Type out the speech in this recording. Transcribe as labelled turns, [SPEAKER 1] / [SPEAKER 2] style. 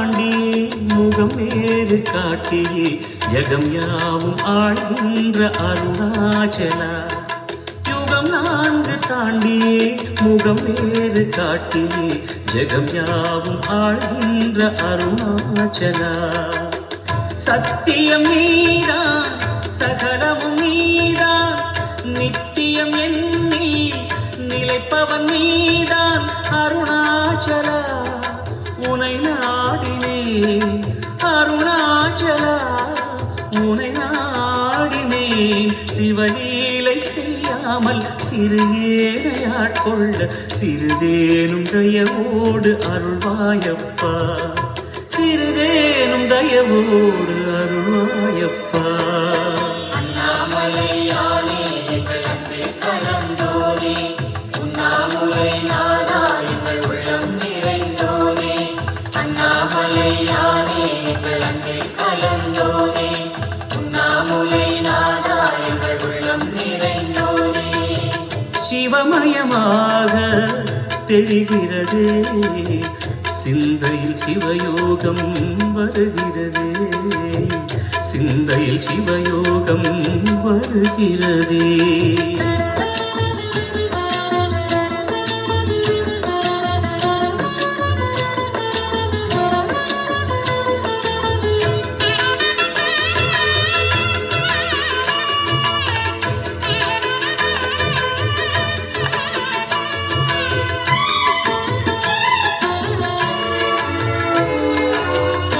[SPEAKER 1] தாண்டி முகம் வேறு காட்டியே யகம் யாவும் ஆழ்கின்ற அருணாச்சலா. யுகம் நான்கு தாண்டியே முகம் வேறு காட்டியே ஜெகம் யாவும் ஆழ்கின்ற அருணாச்சலா. சத்தியம் நீரா சகலமும் நீரா நித்தியம் என்னில் நிலைப்பவன் நீதான் அருணாச்சலா. உனை நாடினேன். அருணாச்சலா உனை நாடினேன். சிவலீலை செய்யாமல் சிறு ஏனையாட்கொள்ள சிறிதேனும் தயவோடு அருள்வாயப்பா. சிறிதேனும் தயவோடு அருள்வாயப்பா.
[SPEAKER 2] எங்கள் உள்ளம் நிறைந்தோனே.
[SPEAKER 1] சிவமயமாக தெரிகிறது. சிந்தையில் சிவயோகம் வருகிறது. சிந்தையில் சிவயோகம் வருகிறதே.